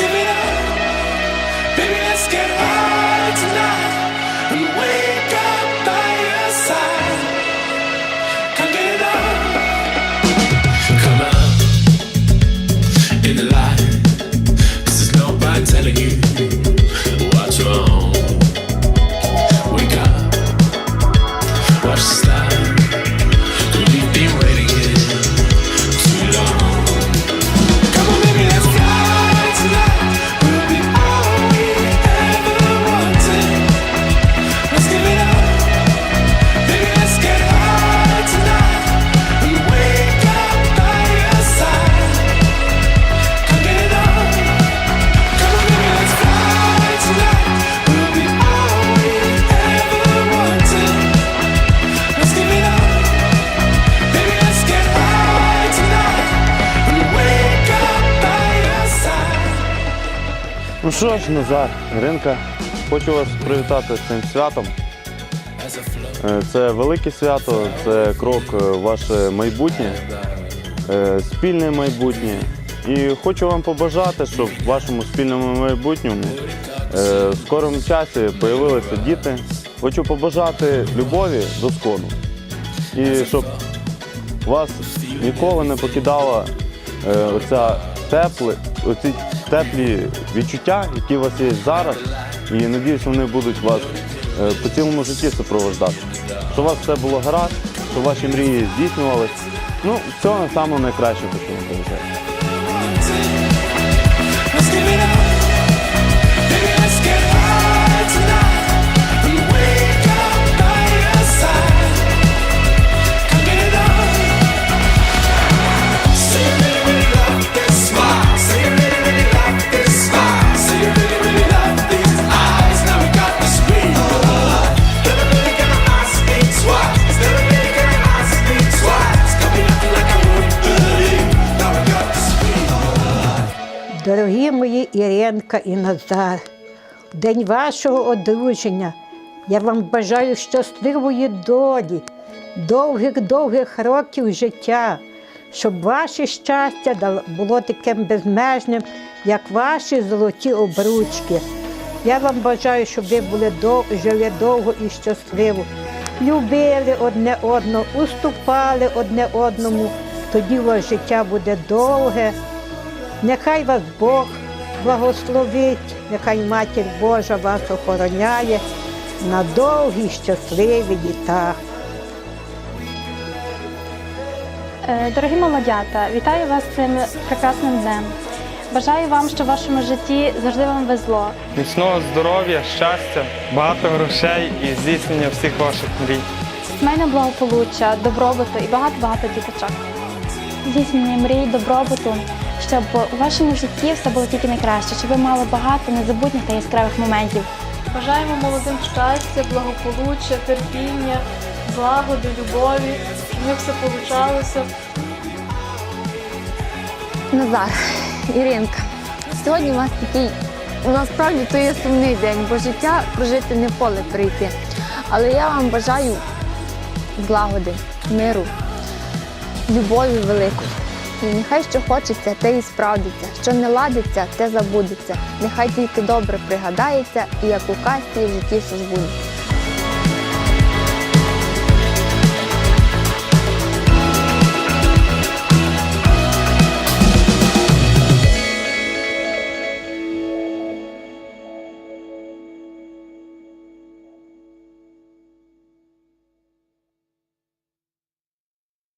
Baby, let's get high Ну що ж, Назар, Іринка, хочу вас привітати з цим святом. Е, Це велике свято, це крок е, в ваше майбутнє, е, спільне майбутнє. І хочу вам побажати, щоб в вашому спільному майбутньому в скорому часі з'явилися діти. Хочу побажати любові до сходу. І щоб вас ніколи не покидала оця тепле, оці теплі відчуття, які у вас є зараз. І надіюсь, вони будуть вас е, по цілому житті супроводжувати. Щоб у вас все було гаразд, щоб ваші мрії здійснювались. Ну, всього самого найкращого Дорогі мої Іринка і Назар, в день вашого одруження я вам бажаю щасливої долі, довгих-довгих років життя, щоб ваше щастя було таким безмежним, як ваші золоті обручки. Я вам бажаю, щоб ви були дов... жили довго і щасливо, любили одне одного, уступали одне одному. Тоді у вас життя буде довге. Нехай вас Бог благословить, нехай Матір Божа вас охороняє на довгі щасливі літа. Е, Дорогі молодята, вітаю вас цим прекрасним днем. Бажаю вам, щоб в вашому житті завжди вам везло. Міцного здоров'я, щастя, багато грошей і здійснення всіх ваших мрій. Сімейне благополуччя, добробуту і багато-багато діточок. Здійснення мрій, добробуту, щоб у вашому житті все було тільки найкраще, щоб ви мали багато незабутніх та яскравих моментів. Бажаємо молодим щастя, благополуччя, терпіння, злагоди, любові, щоб них все получалося. Назар, Іринка, сьогодні у вас такий, насправді то є сумний день, бо життя прожити не поле прийти. Але я вам бажаю злагоди, миру, любові великої. І нехай що хочеться, те і справдиться, що не ладиться, те забудеться. Нехай тільки добре пригадається, і як у казці в житті все збудеться.